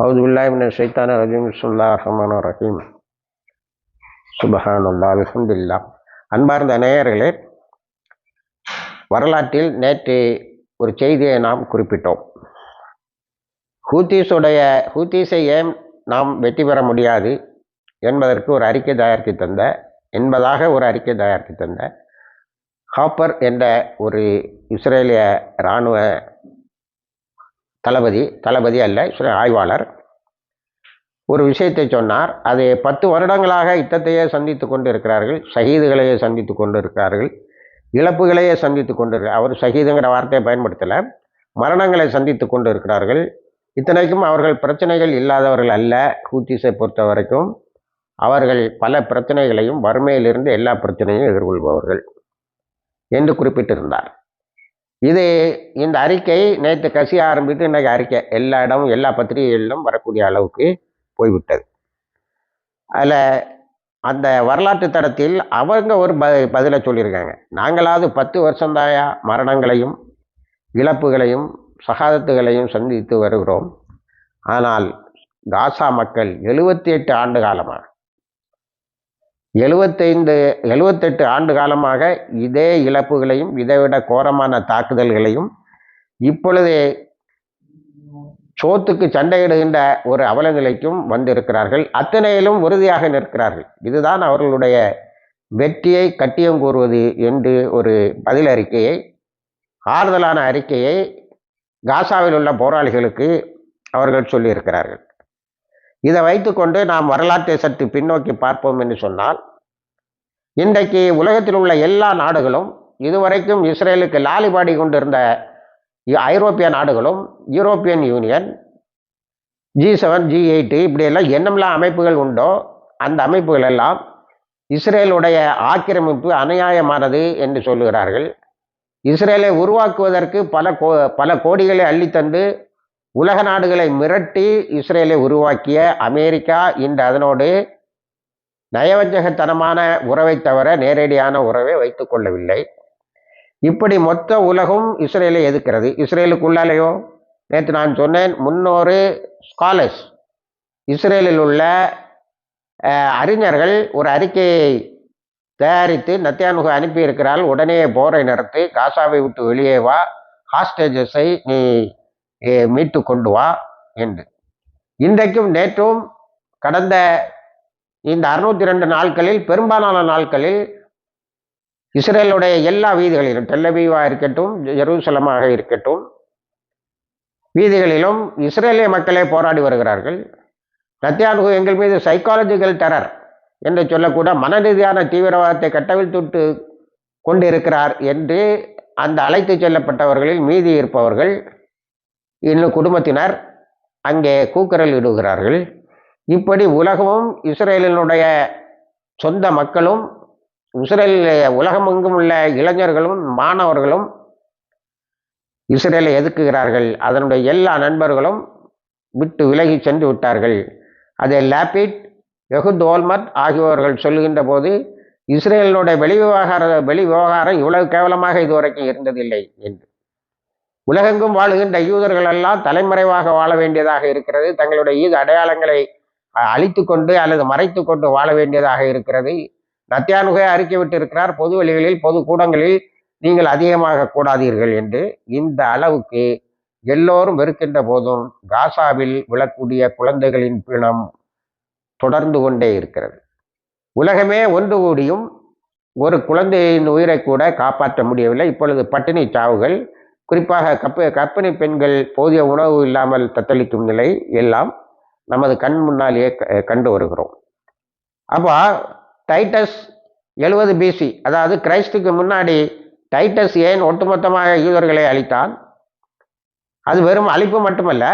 أعوذ بالله من الشيطان الرجيم بسم الله الرحمن الرحيم சுபஹான் அல்லா அல்ஹம்துல்லா அன்பார்ந்த நேயர்களே வரலாற்றில் நேற்று ஒரு செய்தியை நாம் குறிப்பிட்டோம் ஹூத்தீஸுடைய ஹூத்தீஸை ஏன் நாம் வெற்றி பெற முடியாது என்பதற்கு ஒரு அறிக்கை தயாரித்து தந்த என்பதாக ஒரு அறிக்கை தயாரித்து தந்த ஹாப்பர் என்ற ஒரு இஸ்ரேலிய இராணுவ தளபதி தளபதி அல்ல இஸ்ரேல் ஆய்வாளர். ஒரு விஷயத்தை சொன்னார் அது பத்து வருடங்களாக யுத்தத்தையே சந்தித்து கொண்டு இருக்கிறார்கள் ஷஹீதுகளையே சந்தித்து கொண்டு இருக்கிறார்கள் இழப்புகளையே சந்தித்து கொண்டு அவர் சகிதுங்கிற வார்த்தையை பயன்படுத்தலை மரணங்களை சந்தித்து கொண்டு இருக்கிறார்கள் இத்தனைக்கும் அவர்கள் பிரச்சனைகள் இல்லாதவர்கள் அல்ல ஹூத்திஸை பொறுத்த வரைக்கும் அவர்கள் பல பிரச்சனைகளையும் வறுமையிலிருந்து எல்லா பிரச்சனையும் எதிர்கொள்பவர்கள் என்று குறிப்பிட்டிருந்தார். இது இந்த அறிக்கை நேற்று கசிய ஆரம்பித்து இன்றைக்கு அறிக்கை. எல்லா இடமும் எல்லா பத்திரிகைகளிலும் வரக்கூடிய அளவுக்கு போய்விட்டது. அதில் அந்த வரலாற்று தரத்தில் அவங்க ஒரு ப பதிலை சொல்லியிருக்காங்க. நாங்களாவது பத்து வருஷந்தாயா மரணங்களையும் இழப்புகளையும் சகாதத்துகளையும் சந்தித்து வருகிறோம். ஆனால் காசா மக்கள் எழுபத்தி எட்டு ஆண்டு காலமாக எழுபத்தைந்து எழுபத்தெட்டு ஆண்டு காலமாக இதே இழப்புகளையும் இதைவிட கோரமான தாக்குதல்களையும் இப்பொழுது சோத்துக்கு சண்டையிடுகின்ற ஒரு அவலநிலைக்கும் வந்திருக்கிறார்கள். அத்தனையிலும் உறுதியாக நிற்கிறார்கள். இதுதான் அவர்களுடைய வெற்றியை கட்டியம் கூறுவது என்று ஒரு பதில் அறிக்கையை ஆறுதலான அறிக்கையை காசாவில் உள்ள போராளிகளுக்கு அவர்கள் சொல்லியிருக்கிறார்கள். இதை வைத்துக்கொண்டு நாம் வரலாற்றை சற்று பின்னோக்கி பார்ப்போம் என்று சொன்னால் இன்றைக்கு உலகத்தில் உள்ள எல்லா நாடுகளும் இதுவரைக்கும் இஸ்ரேலுக்கு லாலிபாடி கொண்டிருந்த ஐரோப்பிய நாடுகளும் European union G seven G eight இப்படியெல்லாம் என்னமெல்லாம் அமைப்புகள் உண்டோ அந்த அமைப்புகள் எல்லாம் இஸ்ரேலுடைய ஆக்கிரமிப்பு அநியாயமானது என்று சொல்லுகிறார்கள். இஸ்ரேலை உருவாக்குவதற்கு பல கோ பல கோடிகளை அள்ளித்தந்து உலக நாடுகளை மிரட்டி இஸ்ரேலை உருவாக்கிய அமெரிக்கா இன்று அதனோடு நயவஞ்சகத்தனமான உறவை தவிர நேரடியான உறவை வைத்துக் கொள்ளவில்லை. இப்படி மொத்த உலகம் இஸ்ரேலை எதிர்க்கிறது. இஸ்ரேலுக்குள்ளாலேயோ நேற்று நான் சொன்னேன் முன்னோரு ஸ்காலர்ஸ் இஸ்ரேலில் உள்ள அறிஞர்கள் ஒரு அறிக்கையை தயாரித்து நத்தியானுகு அனுப்பியிருக்கிறாள் உடனே போரை நடத்தி காசாவை விட்டு வெளியே வா ஹாஸ்டேஜஸை நீ மீட்டு கொண்டு வா என்று. இன்றைக்கும் நேற்றும் கடந்த இந்த அறுநூத்தி ரெண்டு நாட்களில் பெரும்பாலான நாட்களில் இஸ்ரேலுடைய எல்லா வீதிகளிலும் டெல்லபீவாக இருக்கட்டும் ஜெருசலமாக இருக்கட்டும் வீதிகளிலும் இஸ்ரேலிய மக்களே போராடி வருகிறார்கள். நத்தியானுகு எங்கள் மீது சைக்காலஜிக்கல் டெரர் என்று சொல்லக்கூட மன ரீதியான தீவிரவாதத்தை கட்டவிழ்த்துட்டு கொண்டிருக்கிறார் என்று அந்த அழைத்து செல்லப்பட்டவர்களில் மீதி இருப்பவர்கள் இன்னும் குடும்பத்தினர் அங்கே கூக்குரல் இடுகிறார்கள். இப்படி உலகமும் இஸ்ரேலினுடைய சொந்த மக்களும் இஸ்ரேலில் உலகமெங்கும் உள்ள இளைஞர்களும் மாணவர்களும் இஸ்ரேலை எதிர்க்குகிறார்கள் அதனுடைய எல்லா நண்பர்களும் விட்டு விலகி சென்று விட்டார்கள். அதை லேபிட் எகுத் ஓல்மத் ஆகியோர்கள் சொல்லுகின்ற போது இஸ்ரேலினுடைய வெளி விவகார வெளி விவகாரம் இவ்வளவு கேவலமாக இதுவரைக்கும் இருந்ததில்லை என்று. உலகெங்கும் வாழுகின்ற யூதர்கள் எல்லாம் தலைமறைவாக வாழ வேண்டியதாக இருக்கிறது. தங்களுடைய ஈது அடையாளங்களை அழித்து கொண்டு அல்லது மறைத்து கொண்டு வாழ வேண்டியதாக இருக்கிறது. நத்தியானுகை அறிக்கை விட்டு இருக்கிறார் பொது வழிகளில் பொது கூடங்களில் நீங்கள் அதிகமாக கூடாதீர்கள் என்று இந்த அளவுக்கு எல்லோரும் வெறுக்கின்ற போதும் காசாவில் விழக்கூடிய குழந்தைகளின் பிணம் தொடர்ந்து கொண்டே இருக்கிறது. உலகமே ஒன்று கூடியும் ஒரு குழந்தையின் உயிரை கூட காப்பாற்ற முடியவில்லை. இப்பொழுது பட்டினி சாவுகள் குறிப்பாக கப்ப கர்ப்பிணி பெண்கள் போதிய உணவு இல்லாமல் தத்தளிக்கும் நிலை எல்லாம் நமது கண் முன்னாலேயே கண்டு வருகிறோம். அப்போ டைட்டஸ் எழுபது பிசி அதாவது கிரைஸ்டுக்கு முன்னாடி டைட்டஸ் ஏன் ஒட்டுமொத்தமாக யூதர்களை அழித்தான்? அது வெறும் அழிப்பு மட்டுமல்ல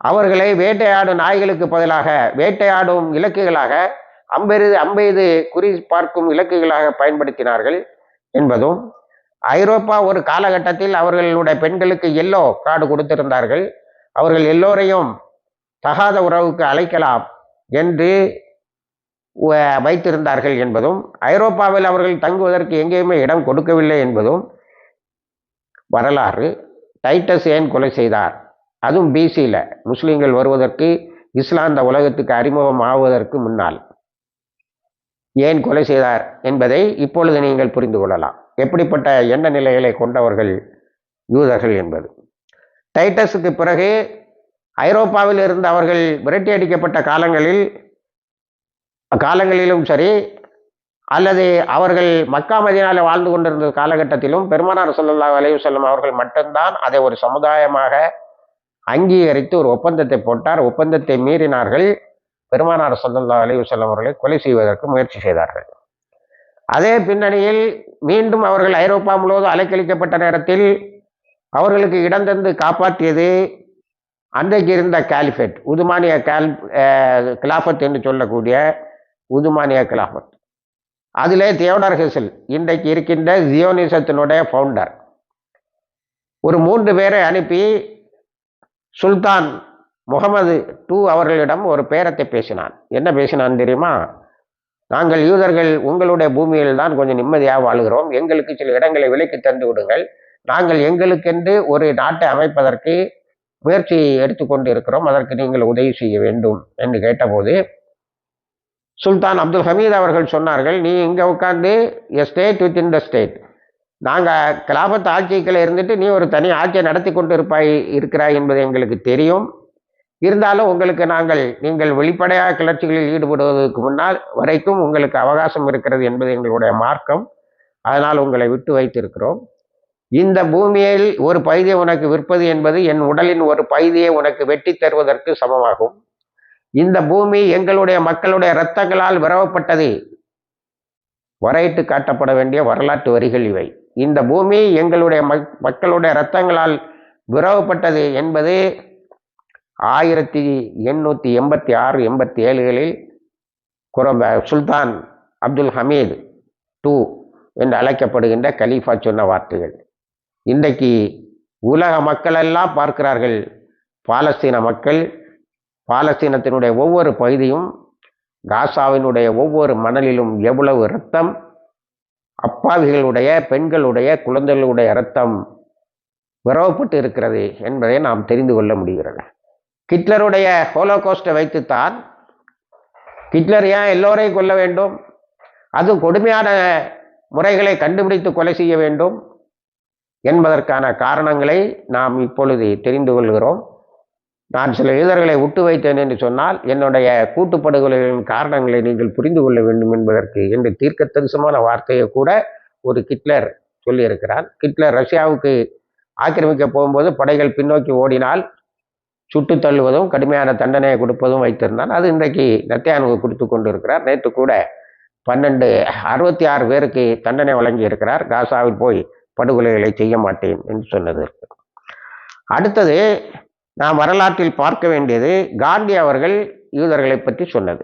அவர்களை வேட்டையாடும் நாய்களுக்கு பதிலாக வேட்டையாடும் இலக்குகளாக அம்பெரு அம்பெய்து குறி பார்க்கும் இலக்குகளாக பயன்படுத்தினார்கள் என்பதும் ஐரோப்பா ஒரு காலகட்டத்தில் அவர்களுடைய பெண்களுக்கு எல்லோ கார்டு கொடுத்திருந்தார்கள். அவர்கள் எல்லோரையும் தகாத உறவுக்கு அழைக்கலாம் என்று வைத்திருந்தார்கள் என்பதும் ஐரோப்பாவில் அவர்கள் தங்குவதற்கு எங்கேயுமே இடம் கொடுக்கவில்லை என்பதும் வரலாறு. டைட்டஸ் ஏன் கொலை செய்தார்? அதுவும் பிசியில் முஸ்லீம்கள் வருவதற்கு இஸ்லாந்த உலகத்துக்கு அறிமுகம் ஆவதற்கு முன்னால். ஏன் கொலை செய்தார் என்பதை இப்பொழுது நீங்கள் புரிந்து கொள்ளலாம். எப்படிப்பட்ட எண்ண நிலைகளை கொண்டவர்கள் யூதர்கள் என்பது. டைட்டஸுக்கு பிறகு ஐரோப்பாவில் இருந்து அவர்கள் விரட்டி அடிக்கப்பட்ட காலங்களில் காலங்களிலும் சரி அல்லது அவர்கள் மக்கா மதினால வாழ்ந்து கொண்டிருந்த காலகட்டத்திலும் பெருமானார் சொல்லல்லா அலைவு செல்லும் அவர்கள் மட்டும்தான் அதை ஒரு சமுதாயமாக அங்கீகரித்து ஒரு ஒப்பந்தத்தை போட்டார். ஒப்பந்தத்தை மீறினார்கள். பெருமானார் சொல்லல்லா அலைவு செல்லும் அவர்களை கொலை செய்வதற்கு முயற்சி செய்தார்கள். அதே பின்னணியில் மீண்டும் அவர்கள் ஐரோப்பா முழுவதும் அலைக்கழிக்கப்பட்ட நேரத்தில் அவர்களுக்கு இடம் தந்து காப்பாற்றியது அன்றைக்கு இருந்த கேலிஃபெட் உதுமானிய கால் கிலாஃபத் என்று சொல்லக்கூடிய உதுமானிய கிலாஃபத். அதிலே தியோடர் ஹெசல் இன்றைக்கு இருக்கின்ற ஜியோனிசத்தினுடைய ஃபவுண்டர் ஒரு மூன்று பேரை அனுப்பி சுல்தான் முகமது டூ அவர்களிடம் ஒரு பேரத்தை பேசினான். என்ன பேசினான் தெரியுமா? நாங்கள் யூதர்கள் உங்களுடைய பூமியில் தான் கொஞ்சம் நிம்மதியாக வாழுகிறோம். எங்களுக்கு சில இடங்களை விலைக்கு தந்து விடுங்கள். நாங்கள் எங்களுக்கென்று ஒரு நாட்டை அமைப்பதற்கு முயற்சி எடுத்துக்கொண்டு இருக்கிறோம் அதற்கு நீங்கள் உதவி செய்ய வேண்டும் என்று கேட்டபோது சுல்தான் அப்துல் ஹமீத் அவர்கள் சொன்னார்கள் நீ இங்கே உட்காந்து a state with in the state நாங்கள் கிலாபத் ஆட்சிகளை இருந்துட்டு நீ ஒரு தனி ஆட்சியை நடத்தி கொண்டு இருப்பாய் இருக்கிறாய் என்பது எங்களுக்கு தெரியும். இருந்தாலும் உங்களுக்கு நாங்கள் நீங்கள் வெளிப்படையாக கிளர்ச்சிகளில் ஈடுபடுவதற்கு முன்னால் வரைக்கும் உங்களுக்கு அவகாசம் இருக்கிறது என்பது எங்களுடைய மார்க்கம். அதனால் உங்களை விட்டு வைத்திருக்கிறோம். இந்த பூமியில் ஒரு பகுதியை உனக்கு விற்பது என்பது என் உடலின் ஒரு பகுதியை உனக்கு வெட்டி தருவதற்கு சமமாகும். இந்த பூமி எங்களுடைய மக்களுடைய இரத்தங்களால் விரவப்பட்டது. வரையிட்டு காட்டப்பட வேண்டிய வரலாற்று வரிகள் இவை. இந்த பூமி எங்களுடைய மக்களுடைய இரத்தங்களால் விரவப்பட்டது என்பது ஆயிரத்தி எண்ணூற்றி எண்பத்தி ஆறு எண்பத்தி ஏழுகளில் குரம்ப சுல்தான் அப்துல் ஹமீது டூ என்று அழைக்கப்படுகின்ற கலீஃபா சொன்ன வார்த்தைகள். இன்றைக்கு உலக மக்களெல்லாம் பார்க்கிறார்கள். பாலஸ்தீன மக்கள் பாலஸ்தீனத்தினுடைய ஒவ்வொரு பகுதியும் காசாவினுடைய ஒவ்வொரு மணலிலும் எவ்வளவு இரத்தம் அப்பாவிகளுடைய பெண்களுடைய குழந்தைகளுடைய இரத்தம் விரவப்பட்டு இருக்கிறது என்பதை நாம் தெரிந்து கொள்ள முடிகிறது. கிட்லருடைய ஹோலோகோஸ்டை வைத்துத்தான் கிட்லர் ஏன் எல்லோரையும் கொல்ல வேண்டும்? அது கொடுமையான முறைகளை கண்டுபிடித்து கொலை செய்ய வேண்டும் என்பதற்கான காரணங்களை நாம் இப்பொழுது தெரிந்து கொள்கிறோம். நான் சில யூதர்களை விட்டு வைத்தேன் என்று சொன்னால் என்னுடைய கூட்டுப்படுகொலைகளின் காரணங்களை நீங்கள் புரிந்து கொள்ள வேண்டும் என்பதற்கு என்று தீர்க்க தரிசமான வார்த்தையை கூட ஒரு கிட்லர் சொல்லியிருக்கிறார். கிட்லர் ரஷ்யாவுக்கு ஆக்கிரமிக்க போகும்போது படைகள் பின்னோக்கி ஓடினால் சுட்டு தள்ளுவதும் கடுமையான தண்டனையை கொடுப்பதும் வைத்திருந்தான் அது இன்றைக்கு நத்தியானுக்கு கொடுத்து கொண்டு இருக்கிறார் நேற்று கூட பன்னெண்டு அறுபத்தி ஆறு பேருக்கு தண்டனை வழங்கி இருக்கிறார். காசாவில் போய் படுகொலைகளை செய்ய மாட்டேன் என்று சொன்னது அடுத்தது நாம் வரலாற்றில் பார்க்க வேண்டியது காந்தி அவர்கள் யூதர்களை பற்றி சொன்னது.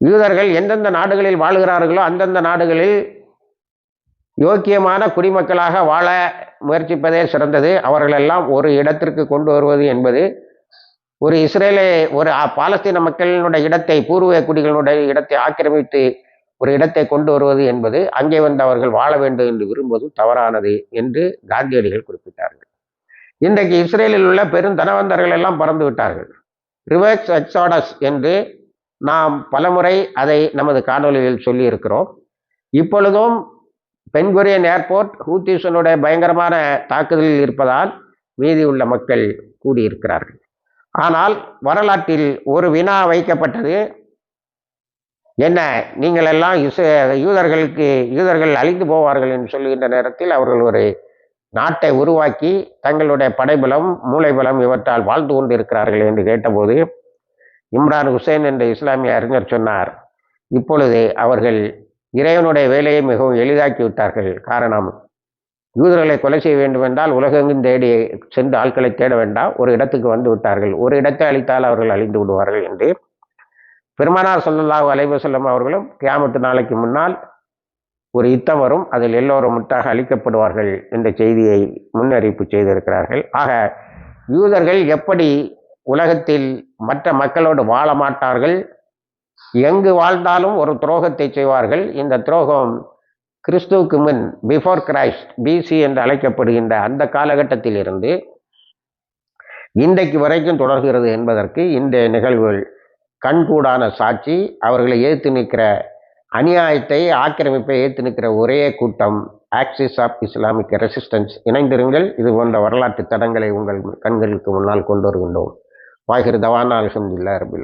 யூதர்கள் எந்தெந்த நாடுகளில் வாழுகிறார்களோ அந்தந்த நாடுகளில் யோக்கியமான குடிமக்களாக வாழ முயற்சிப்பதே சிறந்தது. அவர்களெல்லாம் ஒரு இடத்திற்கு கொண்டு வருவது என்பது ஒரு இஸ்ரேலை ஒரு பாலஸ்தீன மக்களினுடைய இடத்தை பூர்வ குடிகளுடைய இடத்தை ஆக்கிரமித்து ஒரு இடத்தை கொண்டு வருவது என்பது அங்கே வந்து அவர்கள் வாழ வேண்டும் என்று விரும்புவதும் தவறானது என்று காந்தியடிகள் குறிப்பிட்டார்கள். இன்றைக்கு இஸ்ரேலில் உள்ள பெரும் தனவந்தர்கள் எல்லாம் பறந்து விட்டார்கள். ரிவர்ஸ் எக்ஸாடஸ் என்று நாம் பலமுறை அதை நமது காணொலியில் சொல்லியிருக்கிறோம். இப்பொழுதும் பென்குரியன் ஏர்போர்ட் ஹூத்திசனுடைய பயங்கரமான தாக்குதலில் இருப்பதால் மீதி உள்ள மக்கள் கூடியிருக்கிறார்கள். ஆனால் வரலாற்றில் ஒரு வினா வைக்கப்பட்டது என்ன? நீங்கள் எல்லாம் இஸ் யூதர்களுக்கு யூதர்கள் அழிந்து போவார்கள் என்று சொல்லுகின்ற நேரத்தில் அவர்கள் ஒரு நாட்டை உருவாக்கி தங்களுடைய படைபலம் மூளைபலம் இவற்றால் வாழ்ந்து கொண்டு இருக்கிறார்கள் என்று கேட்டபோது இம்ரான் ஹுசைன் என்ற இஸ்லாமிய அறிஞர் சொன்னார் இப்பொழுது அவர்கள் இறைவனுடைய வேலையை மிகவும் எளிதாக்கி விட்டார்கள். காரணம் யூதர்களை கொலை செய்ய வேண்டும் என்றால் உலகெங்கும் தேடி சென்று ஆட்களை தேட வேண்டாம். ஒரு இடத்துக்கு வந்து விட்டார்கள். ஒரு இடத்தை அழித்தால் அவர்கள் அழிந்து விடுவார்கள் என்று பெருமானார் சொல்லல்லாஹு அலைவசல்லம் அவர்களும் கியாமத்து நாளைக்கு முன்னால் ஒரு யுத்தம் வரும். அதில் எல்லோரும் முட்டாக அழிக்கப்படுவார்கள் என்ற செய்தியை முன்னறிவிப்பு செய்திருக்கிறார்கள். ஆக யூதர்கள் எப்படி உலகத்தில் மற்ற மக்களோடு வாழ மாட்டார்கள்? எங்கு வாழ்ந்தாலும் ஒரு துரோகத்தை செய்வார்கள். இந்த துரோகம் கிறிஸ்துவுக்கு முன் பிஃபோர் கிரைஸ்ட் பிசி என்று அழைக்கப்படுகின்ற அந்த காலகட்டத்தில் இருந்து இன்றைக்கு வரைக்கும் தொடர்கிறது என்பதற்கு இந்த நிகழ்வுகள் கண்கூடான சாட்சி. அவர்களை ஏற்று நிற்கிற அநியாயத்தை ஆக்கிரமிப்பை ஏற்று நிற்கிற ஒரே கூட்டம் ஆக்சிஸ் ஆஃப் இஸ்லாமிக் ரெசிஸ்டன்ஸ் இணைந்திருங்கள். இது போன்ற வரலாற்று தடங்களை உங்கள் கண்களுக்கு முன்னால் கொண்டு வருகின்றோம். வாகிர் தவானா அலமதுல்லா ரபில்லா